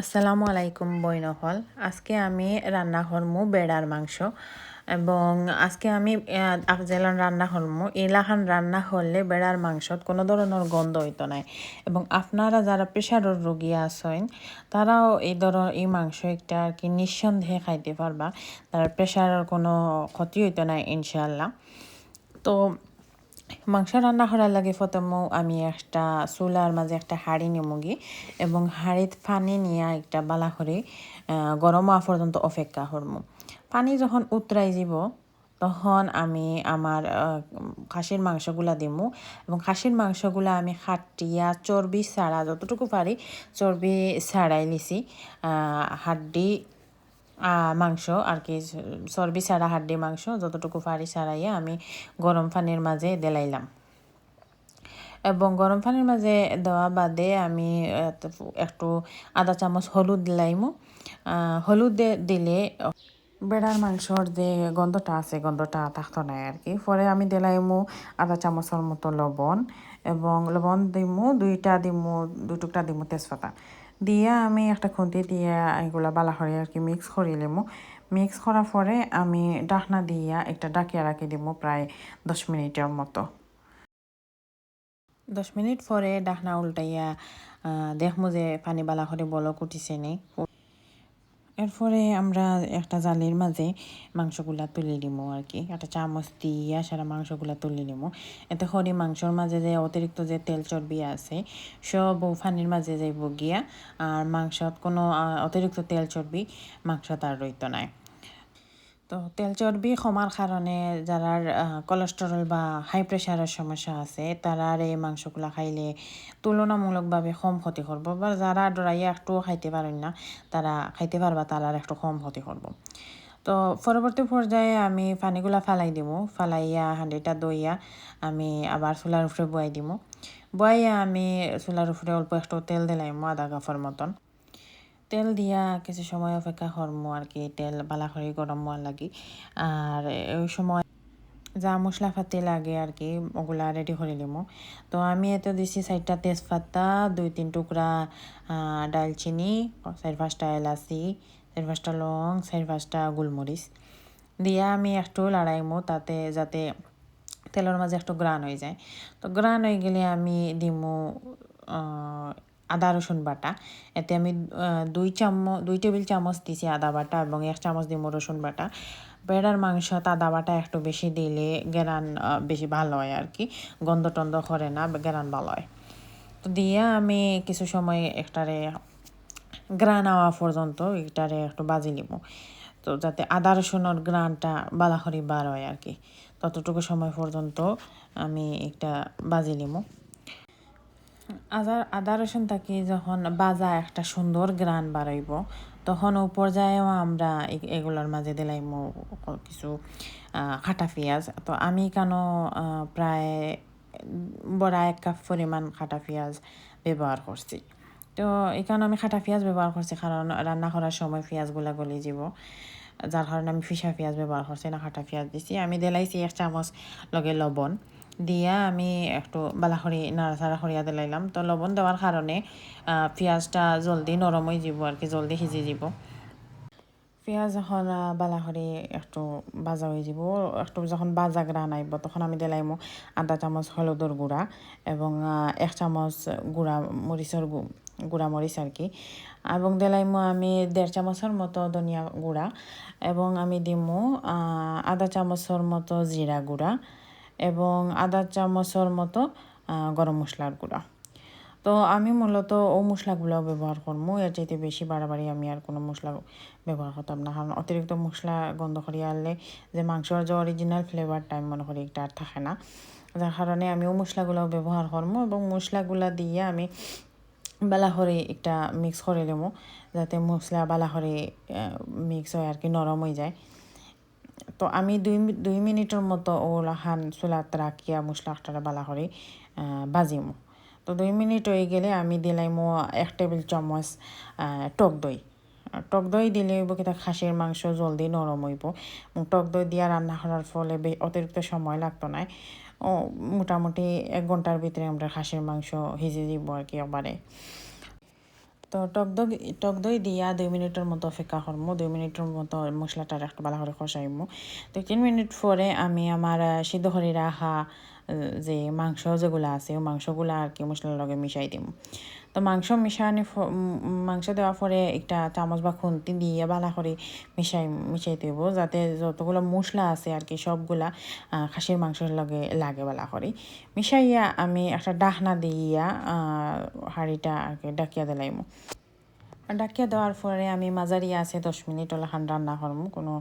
আসসালামু আলাইকুম বইনহল আজকে আমি রান্না করমু বেড়ার মাংস এবং আজকে আমি আফজেলন রান্না করমু। এলাখান রান্না করলে বেড়ার মাংসত কোনো ধরনের গন্ধ হইতো নাই এবং আপনারা যারা প্রেশারের রোগী আছেন, তারাও এই ধরনের এই মাংস একটা আর কি নিঃসন্দেহে খাইতে পারবা। তার প্রেশারের কোনো ক্ষতি হইতো নাই ইনশাল্লাহ তো মাংস রান্না করার লাগে প্রথমে আমি একটা চুলার মাঝে একটা হাঁড়ি নিমুগি এবং হাঁড়িত পানি নিয়ে একটা বালা করে গরম হওয়া পর্যন্ত অপেক্ষা করমু পানি যখন উতরাই যাব তখন আমি আমার খাসির মাংসগুলা দিমু এবং খাসির মাংসগুলা আমি খাটিয়া চর্বি ছাড়া যতটুকু পারি চর্বি ছাড়াই লিছি হাড্ডি মাংস আর কি, চর্বি ছাড়া হাড্ডি মাংস, যতটুকু পারি ছাড়াইয়া আমি গরম পানির মাঝে দেলাইলাম। এবং গরম পানির মাঝে দেওয়া বাদে আমি একটু আধা চামচ হলুদ দিলাইমু। হলুদ দিলে বেড়ার মাংসর যে গন্ধটা আছে, গন্ধটা থাকতো নাই আর কি। পরে আমি দিলাইমু আধা চামচের মতো লবণ। এবং লবণ দিমু, দুইটা দিমু দুই টুকটা দিমু তেজপাতা। দিয়া আমি একটা খুন্তি দিয়ে এগুলা বালা করে আর কি মিক্স করে নিমু মিক্স করার পরে আমি ডাকনা দিয়া একটা ডাকিয়া রাখি দিব প্রায় দশ মিনিটের মতো। দশ মিনিট পরে ডাকনা উল্টাইয়া দেখমু যে পানি বালা করে বলক উঠিছে নেই এরপরে আমরা একটা জালের মাঝে মাংসগুলা তুলে নিমো আর কি একটা চামচ দিয়ে সারা মাংসগুলা তুলে নিমো। এতে খড়ি মাংসর মাঝে যে অতিরিক্ত যে তেল চর্বি আছে, সব ফানির মাঝে যাইব গিয়া, আর মাংসত কোনো অতিরিক্ত তেল চর্বি মাংসত আর রইত নাই তো তেল চর্বি কমার কারণে যারা কোলেস্টেরল বা হাই প্রেশারের সমস্যা আছে, তারা এই মাংসগুলা খাইলে তুলনামূলকভাবে কম ক্ষতি করব। বা যারা ডরাইয়া একটু খাইতে পারেন না, তারা খাইতে পারবা, তারা একটু কম ক্ষতি করব। তো পরবর্তী পর্যায়ে আমি পানিগুলা ফালাই দিব, ফালাইয়া হাঁড়িটা দইয়া আমি আবার চুলার উপরে বয়াই দিব। বয়াইয়া আমি চুলার উপরে অল্প একটু তেল দিলাইমো আধা কাপড় মতন। তেল দিয়া কিছু সময় অপেক্ষা করমো আর কি, তেল বালা করে গরম হওয়ার লাগি। আর ওই সময় যা মশলা পাতি লাগে আর কি, ওগুলা রেডি করে নিমো তো আমি এতে দিছি চারটা তেজপাতা, দুই, তিন টুকরা ডালচিনি চার পাঁচটা এলাচি চার পাঁচটা লং চার পাঁচটা গোলমরিচ দিয়া আমি একটু লাড়াইমো তাতে, যাতে তেলের মাঝে একটু গ্রান হয়ে যায়। তো গ্রান হয়ে গেলে আমি দিমু আদা রসুন বাটা। এতে আমি দুই চামচ, দুই টেবিল চামচ দিছি আদা বাটা এবং এক চামচ দিব রসুন বাটা। বেড়ার মাংস আদা বাটা একটু বেশি দিলে গেরান বেশি ভালো হয় আর কি গন্ধ টন্ধ করে না গেরান ভালো হয়। তো দিয়ে আমি কিছু সময় একটারে গ্রান হওয়া পর্যন্ত এটারে একটু বাজি নিব তো যাতে আদা রসুনের গ্রানটা বালাখরি বার হয় আর কি ততটুকু সময় পর্যন্ত আমি একটা বাজি নিব আদা আদা রসুন থাকি যখন বাজা একটা সুন্দর গ্রান বাড়াইব, তখন ও পর্যায়েও আমরা এগুলোর মাঝে দিলাইম কিছু খাটা পেঁয়াজ। তো আমি কেন প্রায় বড়া এক কাপ পরিমাণ খাটা পেঁয়াজ ব্যবহার করছি। তো এখানে আমি খাটা পেঁয়াজ ব্যবহার করছি, কারণ রান্না করার সময় পেঁয়াজগুলা গলি যাব যার কারণে আমি ফিসা পেঁয়াজ ব্যবহার করছি না, খাটা পেঁয়াজ দিছি। আমি দিলাইছি এক চামচ লগে লবণ। দিয়া আমি একটু বালাখড়ি নাড়াচাড়া খড়িয়া দিলাইলাম তো লবণ দেওয়ার কারণে পেঁয়াজটা জলদি নরম হয়ে যাব আর কি, জলদি সিজি যাব। পেঁয়াজ যখন বালাখড়ি একটু বাজা হয়ে যাব। একটু যখন বাজা গ্রান আইব তখন আমি দিলাইমো আধা চামচ হলুদর গুঁড়া এবং এক চামচ গুঁড়া মরিচের গুঁড়া মরিচ আর কি। এবং দিলাইমো আমি দেড় চামচের মতো ধনিয়া গুঁড়া এবং আমি দিমু আধা চামচের মতো জিরা গুঁড়া। এবং আধা চামচের মতো গরম মশলার গুঁড়া। তো আমি মূলত ও মশলাগুলো ব্যবহার করব এর চাইতে বেশি বাড়াবাড়ি আমি আর কোনো মশলা ব্যবহার করতাম না। কারণ অতিরিক্ত মশলা গন্ধ করিয়ে আনলে যে মাংসর যে অরিজিনাল ফ্লেভারটা আমি মনে করি একটা আর থাকে না। যার কারণে আমি ও মশলাগুলো ব্যবহার করব এবং মশলাগুলো দিয়ে আমি বেলা করে একটা মিক্স করে নেব যাতে মশলা বেলা করে মিক্স হয় আর কি, নরম হয়ে যায়। তো আমি দুই দুই মিনিটের মতো ওলাখান চুলাত রাখিয়া মশলাটা বালা করে বাজিমো। তো দুই মিনিট হয়ে গেলে আমি দিলাইমো এক টেবিল চামচ টক দই। টক দই দিলে হইব কিতা খাসির মাংস জলদি নরম হইব। টক দই দিয়া রান্না করার ফলে অতিরিক্ত সময় লাগতো না। মোটামুটি এক ঘণ্টার ভিতরে আমরা খাসির মাংস হিজে দিব আর কি একবারে তো টক দই টক দই দিয়া দুই মিনিটের মতো অপেক্ষা করব দুই মিনিটের মতো মশলাটা একটু ভালো করে কষাইমো। তো তিন মিনিট পরে আমি আমার সিদ্ধ করে রাখা যে মাংস যেগুলো আছে মাংসগুলো আর কি মশলার লগে মিশাই দিম। তো মাংস মিশানি মাংস দেওয়ার পরে একটা চামচ বা খুন্তি দিয়ে ভালো করে মিশাই মিশাই দেবো, যাতে যতগুলো মশলা আছে আর কি, সবগুলা খাসির মাংসের লগে লাগে ভালো করে। মিশাইয়া আমি একটা ডাহনা দিয়া হাঁড়িটা আর কি ডাকিয়া দিলাইমু। ডাকিয়া দেওয়ার পরে আমি মাঝারি আছে দশ মিনিট ওলাখান রান্না করব কোনো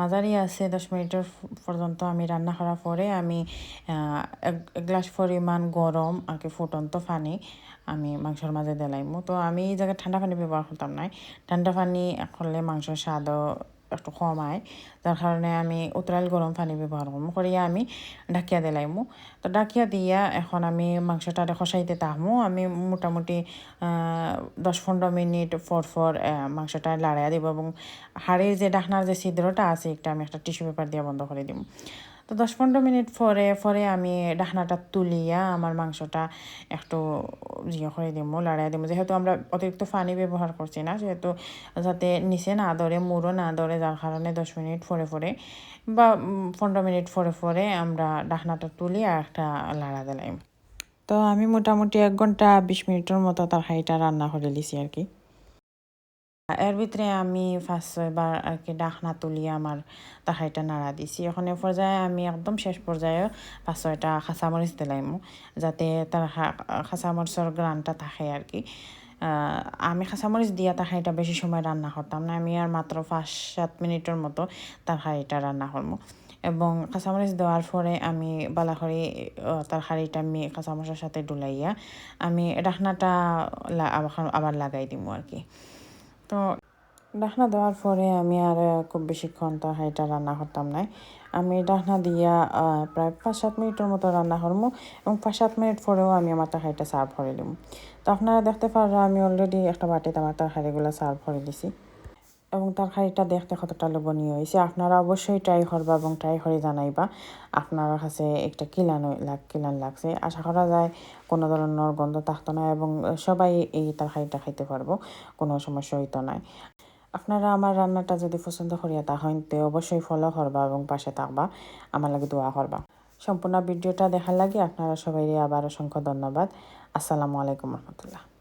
মাঝারি আছে দশ মিনিটের পর্যন্ত আমি রান্না করার পরে আমি এক এক গ্লাস পরিমাণ গরম আর কি ফুটন্ত পানি আমি মাংসের মাঝে দিলাইমু তো আমি এই জায়গায় ঠান্ডা পানি ব্যবহার করতাম না ঠান্ডা পানি করলে মাংসের স্বাদও একটু কমায়। যার কারণে আমি উতরাইল গরম পানি ব্যবহার করব। করিয়া আমি ডাকিয়া দিলাইমু তো ডাকিয়া দিয়া এখন আমি মাংসটা খসাইতে তাহমু। আমি মোটামুটি দশ পনেরো মিনিট পর আহ, মাংসটা লাড়াইয়া দিব এবং হাড়ের যে ডাকনার যে ছিদ্রটা আছে একটা আমি একটা টিস্যু পেপার দিয়ে বন্ধ করে দিব তো দশ পনেরো মিনিট পরে পরে আমি ডাকনাটা তুলিয়া আমার মাংসটা একটু ইয়ে করে দিব লাড়াই দিব যেহেতু আমরা অতিরিক্ত পানি ব্যবহার করছি না সেহেতু যাতে নিচে না ধরে, মুড়ো না ধরে, যার কারণে দশ মিনিট পরে পরে বা পনেরো মিনিট পরে পরে আমরা ডাকনাটা তুলি আর একটা লাড়া দিলাম। তো আমি মোটামুটি এক ঘণ্টা বিশ মিনিটের মতো তরকারিটা রান্না করে লিছি আর কি। এর ভিতরে আমি ফার্স্ট ছয়বার আর কি ডাকনা তুলি আমার তরকারিটা নাড়া দিছি। এখন এ পর্যায়ে আমি একদম শেষ পর্যায়ে পাঁচ ছয়টা কাঁচামরিচ দিলাইমু, যাতে তার কাঁচামরিচের গ্রানটা থাকে আর কি আমি কাঁচামরিচ দিয়া তরকারিটা বেশি সময় রান্না করতাম না, আমি আর মাত্র পাঁচ সাত মিনিটের মতো তরকারিটা রান্না করব এবং কাঁচামরিচ দেওয়ার পরে আমি বালা করে তরকারিটা আমি কাঁচামরিচের সাথে ডুলাইয়া আমি আবার- আবার লাগাই দিব আর কি তো ডাকনা দেওয়ার পরে আমি আর খুব বেশিক্ষণ তো হাইটা রান্না করতাম নাই। আমি ডাকনা দিয়া প্রায় পাঁচ সাত মিনিটের মতো রান্না করব এবং পাঁচ সাত মিনিট পরেও আমি আমার তরকারিটা সার্ভ করে দিব তো আপনারা দেখতে পারো আমি অলরেডি একটা বাটিতে আমার তরকারিগুলো সার্ভ করে দিছি। এবং তরকারিটা দেখতে কতটা লোভনীয় হয়েছে। আপনারা অবশ্যই ট্রাই করবা এবং ট্রাই করে জানাইবা। আপনার কাছে একটা কিলান লাগ কিলান লাগছে। আশা করা যায় কোনো ধরনের গন্ধ থাকতো না এবং সবাই এই তরকারিটা খাইতে পারব, কোনো সমস্যা হইতো না। আপনারা আমার রান্নাটা যদি পছন্দ করিয়া তা হইতে অবশ্যই ফলো করবা এবং পাশে থাকবা। আমার লাগে দোয়া করবা। সম্পূর্ণ ভিডিওটা দেখার লাগে আপনারা সবাই আবার অসংখ্য ধন্যবাদ। আসসালামু আলাইকুম রহমতুল্লাহ।